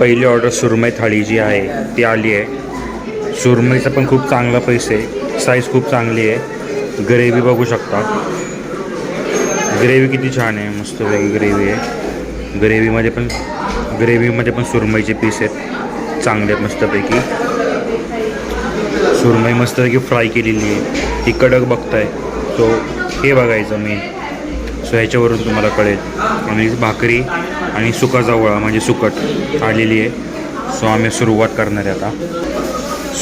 पहिली ऑर्डर सुरमई थाळी जी आहे ती आली आहे. सुरमईचा पण खूप चांगला पैसे साईज खूप चांगली आहे. ग्रेव्ही बघू शकता. ग्रेव्ही किती छान आहे. मस्त वेगळी ग्रेव्ही आहे. ग्रेव्हीमध्ये पण ग्रेव्हीमध्ये पण सुरमईचे पीस आहेत. चांगले आहेत मस्तपैकी. सुरमई मस्तपैकी फ्राय केलेली आहे. ती कडक बघताय. सो हे बघायचं मी. सो ह्याच्यावरून तुम्हाला कळेल. आणि भाकरी आणि सुकजवळा म्हणजे सुकट आलेली आहे. सो आम्ही सुरुवात करणार आहे आता.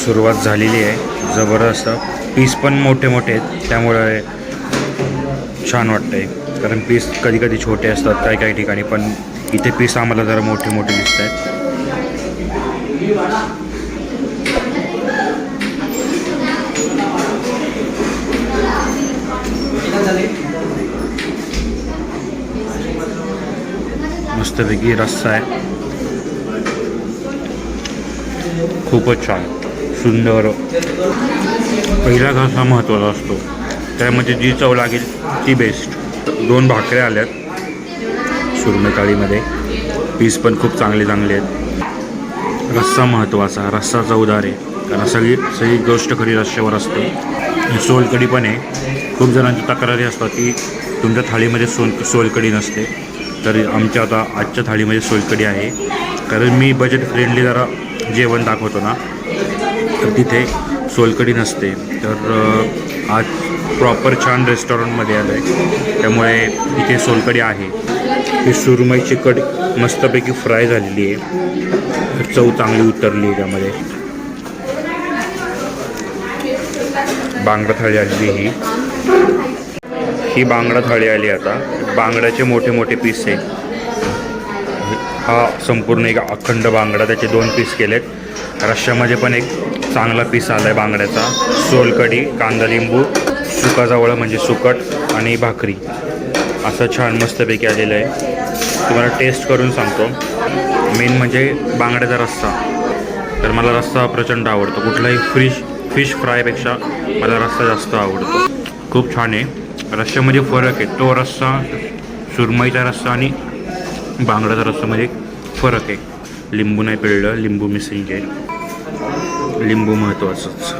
सुरुवात झालेली आहे. जबरदस्त. पीस पण मोठे मोठे आहेत. त्यामुळे छान वाटतं आहे कारण पीस कधी कधी छोटे असतात काही काही ठिकाणी पण इथे पीस आम्हाला जरा मोठे मोठे दिसत आहेत मस्तपैकी रस्सा आहे खूपच छान सुंदर पहिला घास हा महत्त्वाचा असतो त्यामध्ये जी चव लागेल ती बेस्ट दोन भाकऱ्या आल्यात सुरमेकाळीमध्ये पीस पण खूप चांगले चांगले आहेत रस्सा महत्त्वाचा रस्सा चवदार आहे कारण सगळी सगळी गोष्ट खरी रस्स्यावर असते आणि सोलकढी पण आहे खूप जणांची तक्रारी असतात की तुमच्या थाळीमध्ये सोल सोलकढी नसते तर आमच्या आता आजच्या थाळीमध्ये सोलकढी आहे. कारण मी बजेट फ्रेंडली जरा जेवण दाखवतो ना तर तिथे सोलकढी नसते. तर आज प्रॉपर छान रेस्टॉरंटमध्ये आलं आहे त्यामुळे इथे सोलकढी आहे. ही सुरमईची कढी मस्तपैकी फ्राय झालेली आहे. चव चांगली उतरली आहे त्यामध्ये. बांगडा थाळी आलेली ही. ही बांगडा थाळी आली आता. बांगड्याचे मोठे मोठे पीस आहे. हा संपूर्ण एक अखंड बांगडा त्याचे दोन पीस केलेत. रश्श्यामध्ये पण एक चांगला पीस आला आहे बांगड्याचा. सोलकढी कांदा लिंबू सुकाजवळ म्हणजे सुकट आणि भाकरी. असं छान मस्तपैकी आलेलं आहे. तुम्हाला टेस्ट करून सांगतो. मेन म्हणजे बांगड्याचा रस्सा. तर मला रस्सा प्रचंड आवडतो. कुठलाही फिश फिश फ्रायपेक्षा मला रस्सा जास्त आवडतो. खूप छान आहे. रस्स्यामध्ये फरक आहे. तो रस्सा सुरमईचा रस्सा आणि बांगड्याचा रस्सामध्ये फरक आहे. लिंबू नाही पिळलं लिंबू मिसिंग आहे. लिंबू महत्त्वाचंच.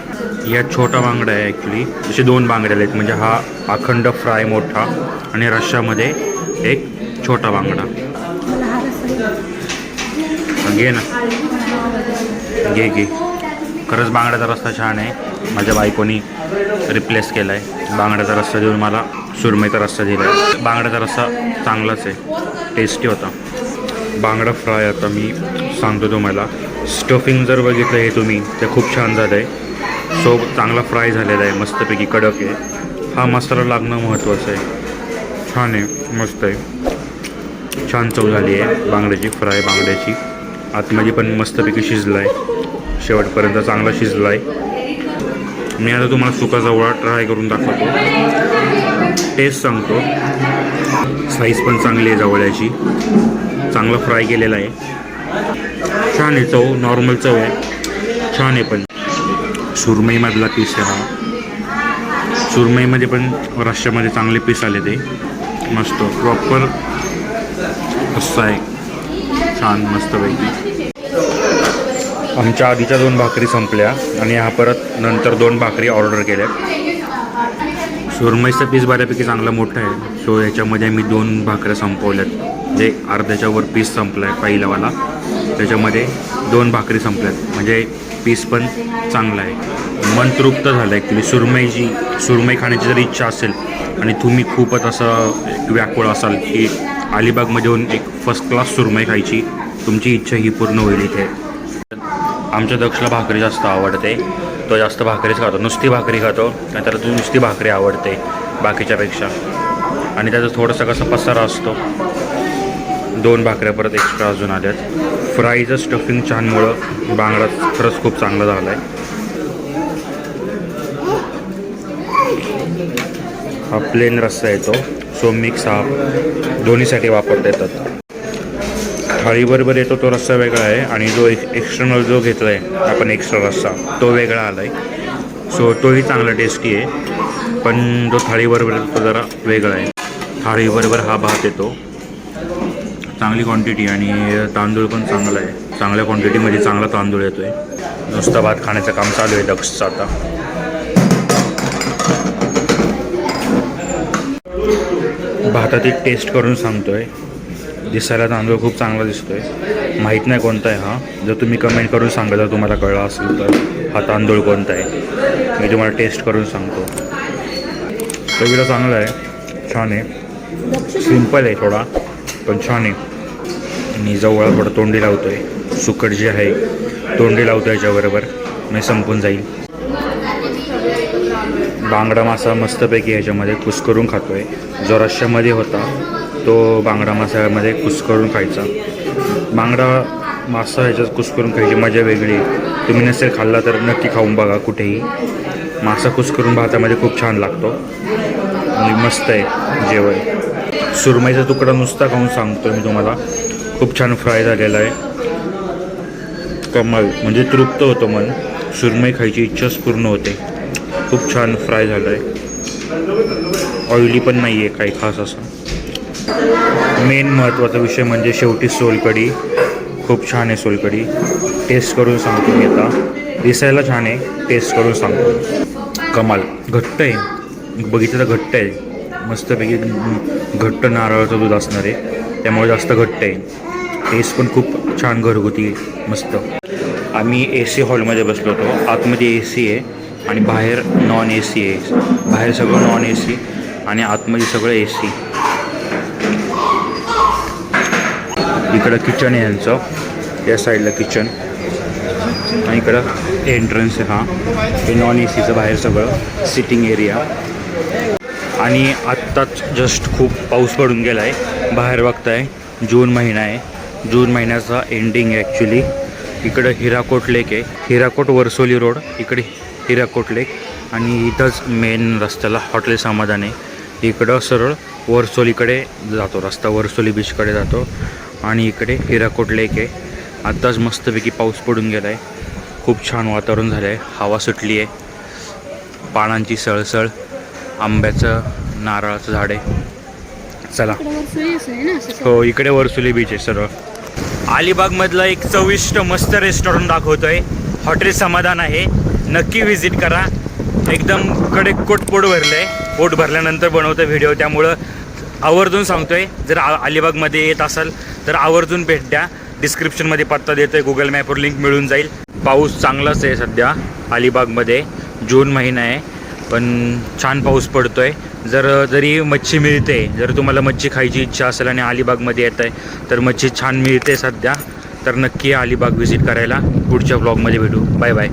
या छोटा बांगडा आहे ॲक्च्युली जसे दोन बांगड्या आहेत. म्हणजे हा अखंड फ्राय मोठा आणि रश्श्यामध्ये एक छोटा बांगडा. घे ना. घे घे. खरंच बांगड्याचा रस्ता छान आहे. माझ्या बायकोनी रिप्लेस केला आहे बांगड्याचा रस्ता देऊन मला सुरमईचा रस्ता दिला आहे बांगड्याचा रस्सा चांगलाच आहे. टेस्टी होता. बांगडा फ्राय आता मी सांगतो तुम्हाला. स्टफिंग जर बघितलं हे तुम्ही ते खूप छान झालं आहे सो चांगला फ्राय झालेला आहे. मस्तपैकी कडक आहे. हा मसाला लागणं महत्त्वाचं आहे. छान आहे. मस्त आहे. छान चव झाली आहे बांगड्याची फ्राय बांगड्याची. आतमध्ये पण मस्तपैकी शिजला आहे शेवटपर्यंत चांगला शिजला आहे मी आता तुम्हाला सुका जवळा ट्राय करून दाखवतो. टेस्ट सांगतो. साईज पण चांगली आहे जवळ्याची चांगला फ्राय केलेला आहे. छान आहे चव नॉर्मल चव आहे. छान आहे पण. सुरमईमधला पीस आहे हा. सुरमईमध्ये पण रश्श्यामध्ये चांगले पीस आले ते. मस्त प्रॉपर असं आहे. छान मस्तपैकी. आमच्या आधीच्या दोन भाकरी संपल्या आणि ह्या परत नंतर दोन भाकरी ऑर्डर केल्या सुरमईचा पीस बऱ्यापैकी चांगला मोठा आहे. सो याच्यामध्ये मी दोन भाकऱ्या संपवल्यात. जे अर्ध्याच्या वर पीस संपला आहे पहिलावाला त्याच्यामध्ये दोन भाकरी संपल्यात. म्हणजे पीस पण चांगला आहे. मन तृप्त झालं ॲक्च्युली सुरमईची सुरमई खाण्याची जर इच्छा असेल आणि तुम्ही खूपच असं एक व्याकुळ असाल की अलिबागमध्ये येऊन एक फर्स्ट क्लास सुरमई खायची तुमची इच्छा ही पूर्ण होईल इथे. आमच्या दक्षला भाकरी जास्त आवडते. तो जास्त भाकरीच खातो. नुसती भाकरी खातो नाहीतर तू नुसती भाकरी आवडते बाकीच्यापेक्षा. आणि त्याचं थोडंसं कसं पसारा असतो. दोन भाकऱ्या परत एक्स्ट्रा अजून आल्यात. फ्राईचं स्टफिंग छानमुळं बांगडा खरंच खूप चांगला झाला आहे हा प्लेन रस्सा येतो. सो मिक्स हा. दोन्हीसाठी वापरता येतात. थाळीबरोबर येतो तो रस्सा वेगळा आहे आणि जो एक एक्स्टर्नल जो घेतला आहे आपण एक्स्ट्रा रस्सा तो वेगळा आला आहे सो तोही चांगला टेस्टी आहे पण जो थाळीबरोबर येतो तो जरा वेगळा आहे. थाळीबरोबर हा भात येतो. चांगली क्वांटिटी आणि तांदूळ पण चांगला आहे. चांगल्या क्वांटिटीमध्ये चांगला तांदूळ येतो आहे नुसता भात खाण्याचं काम चालू आहे दक्षचं आता. भाताची टेस्ट करून सांगतो आहे दिसायला तांदूळ खूप चांगला दिसतोय. माहीत नाही कोणता आहे हा. जर तुम्ही कमेंट करून सांगा जर तुम्हाला कळला असेल तर हा तांदूळ कोणता आहे. मी तुम्हाला टेस्ट करून सांगतो. चवीला चांगला आहे. छान आहे. सिंपल आहे थोडा पण छान आहे. आणि जवळ थोडं तोंडी लावतोय. सुकट जे आहे तोंडी लावतो याच्याबरोबर. मी संपून जाईल. बांगडा मासा मस्तपैकी ह्याच्यामध्ये कुस्करून खातोय. जो रश्श्यामध्ये होता तो बांगडा मासामध्ये कुस्करून खायचा. बांगडा मासा ह्याच्यात कुस्करून खायची मजा वेगळी. तुम्ही नसेल खाल्ला तर नक्की खाऊन बघा कुठेही. मासा कुस्करून भातामध्ये खूप छान लागतो. आणि मस्त आहे जेवण. सुरमईचा तुकडा नुसता खाऊन सांगतो मी तुम्हाला. खूप छान फ्राय झालेला आहे. कमाल. म्हणजे तृप्त होतं मन. सुरमई खायची इच्छाच पूर्ण होते. खूप छान फ्राय झालं आहे ऑइली पण नाही आहे काही खास असं. मेन महत्त्वाचा विषय म्हणजे शेवटी सोलकडी खूप छान आहे सोलकडी टेस्ट करून सांगतो मी आता. दिसायला छान आहे. टेस्ट करून सांगतो. कमाल. घट्ट आहे. बघितलं तर घट्ट आहे. मस्तपैकी घट्ट नारळाचं दूध असणार आहे. त्यामुळे जास्त घट्ट आहे. टेस्ट पण खूप छान घरगुती मस्त. आम्ही ए सी हॉलमध्ये बसलो होतो. आतमध्ये ए सी आहे आणि बाहेर नॉन ए सी आहे. बाहेर सगळं नॉन ए सी आणि आतमध्ये सगळं ए सी इकडं किचन आहे यांचं. या साईडला किचन आणि इकडं एंट्रन्स आहे हा. हे नॉन ए सीचं बाहेर सगळं सिटिंग एरिया आणि आत्ताच जस्ट खूप पाऊस पडून गेला आहे बाहेर बघताय जून महिना आहे. जून महिन्याचा एंडिंग आहे ॲक्च्युली इकडं हिराकोट लेक आहे. हिराकोट वर्सोली रोड इकडे हिराकोट लेक आणि इथंच मेन रस्त्याला हॉटेल समाधान आहे. इकडं सरळ वर्सोलीकडे जातो. रस्ता वर्सोली बीचकडे जातो. आणि इकडे हिराकोट लेक आहे. आत्ताच मस्तपैकी पाऊस पडून गेला आहे खूप छान वातावरण झालं आहे हवा सुटली आहे. पानांची सळसळ आंब्याचं नारळाचं झाड आहे. चला. हो इकडे वर्सुली बीच आहे सर्व अलिबागमधलं एक चविष्ट मस्त रेस्टॉरंट दाखवतोय. हॉटेल समाधान आहे. नक्की व्हिजिट करा. एकदम कडे कोट पोट भरलं आहे पोट भरल्यानंतर बनवतो व्हिडिओ त्यामुळं आवर्जून सांगतोय. जर आ अलिबागमध्ये येत असाल तर आवर्जून भेट द्या. डिस्क्रिप्शनमध्ये पत्ता देतोय गुगल मॅपवर लिंक मिळून जाईल. पाऊस चांगलाच आहे सध्या अलिबागमध्ये. जून महिना आहे पण छान पाऊस पडतोय. जर जरी मच्छी मिळते जर तुम्हाला मच्छी खायची इच्छा असेल आणि अलिबागमध्ये येत आहे तर मच्छी छान मिळते सध्या. तर नक्की अलिबाग व्हिजिट करायला पुढच्या ब्लॉगमध्ये भेटू. Bye bye